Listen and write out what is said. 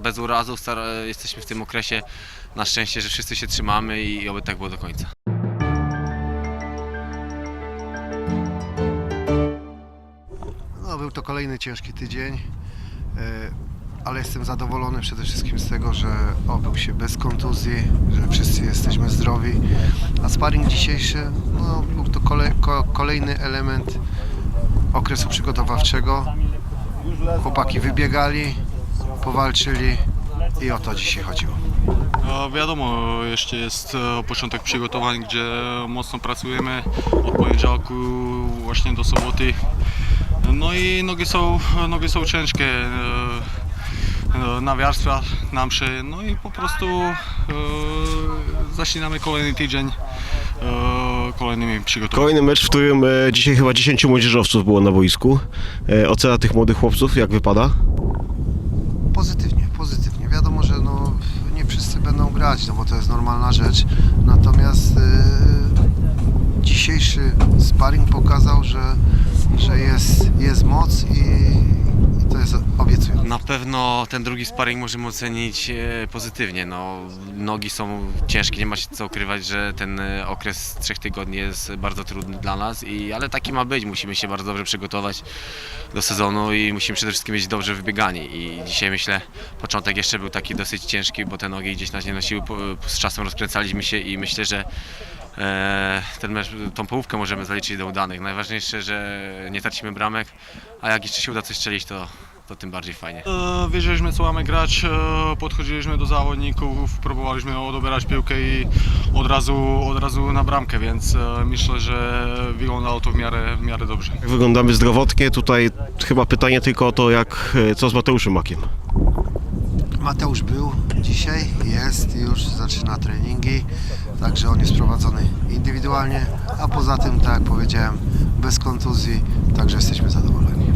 bez. Stara, jesteśmy w tym okresie na szczęście, że wszyscy się trzymamy i oby tak było do końca. No, był to kolejny ciężki tydzień, e, ale jestem zadowolony przede wszystkim z tego, że obył się bez kontuzji, że wszyscy jesteśmy zdrowi. A sparring dzisiejszy no, był to kolej, ko, kolejny element okresu przygotowawczego. Chłopaki wybiegali, powalczyli i o to dzisiaj chodziło. E, Wiadomo, jeszcze jest e, początek przygotowań, gdzie mocno pracujemy od poniedziałku właśnie do soboty. No i nogi są, nogi są ciężkie. e, e, Nawiarstwa nam się, no i po prostu e, zaczynamy kolejny tydzień e, kolejnymi przygotowaniami. Kolejny mecz, w którym e, dzisiaj chyba 10 młodzieżowców było na boisku. E, ocena tych młodych chłopców, jak wypada? Pozytywnie, pozytywnie. Wiadomo, że no, nie wszyscy będą grać, no bo to jest normalna rzecz. Natomiast y, dzisiejszy sparring pokazał, że, że jest, jest moc i, i to jest obiecujące. Na pewno ten drugi sparring możemy ocenić e, pozytywnie. No, nogi są ciężkie, nie ma się co ukrywać, że ten e, okres trzech tygodni jest bardzo trudny dla nas, i, ale taki ma być. Musimy się bardzo dobrze przygotować do sezonu i musimy przede wszystkim być dobrze wybiegani. I dzisiaj myślę, początek jeszcze był taki dosyć ciężki, bo te nogi gdzieś nas nie nosiły, po- z czasem rozkręcaliśmy się i myślę, że e, ten mecz, tą połówkę możemy zaliczyć do udanych. Najważniejsze, że nie tracimy bramek, a jak jeszcze się uda coś strzelić, to, to tym bardziej fajnie. E, Wiedzieliśmy co mamy grać, e, podchodziliśmy do zawodników, próbowaliśmy odobierać piłkę i od razu, od razu na bramkę, więc e, myślę, że wyglądało to w miarę, w miarę dobrze. Jak wyglądamy zdrowotnie? Tutaj chyba pytanie tylko o to, jak, e, co z Mateuszem Makiem. Mateusz był dzisiaj, jest już, zaczyna treningi, także on jest prowadzony indywidualnie, a poza tym, tak jak powiedziałem, bez kontuzji, także jesteśmy zadowoleni.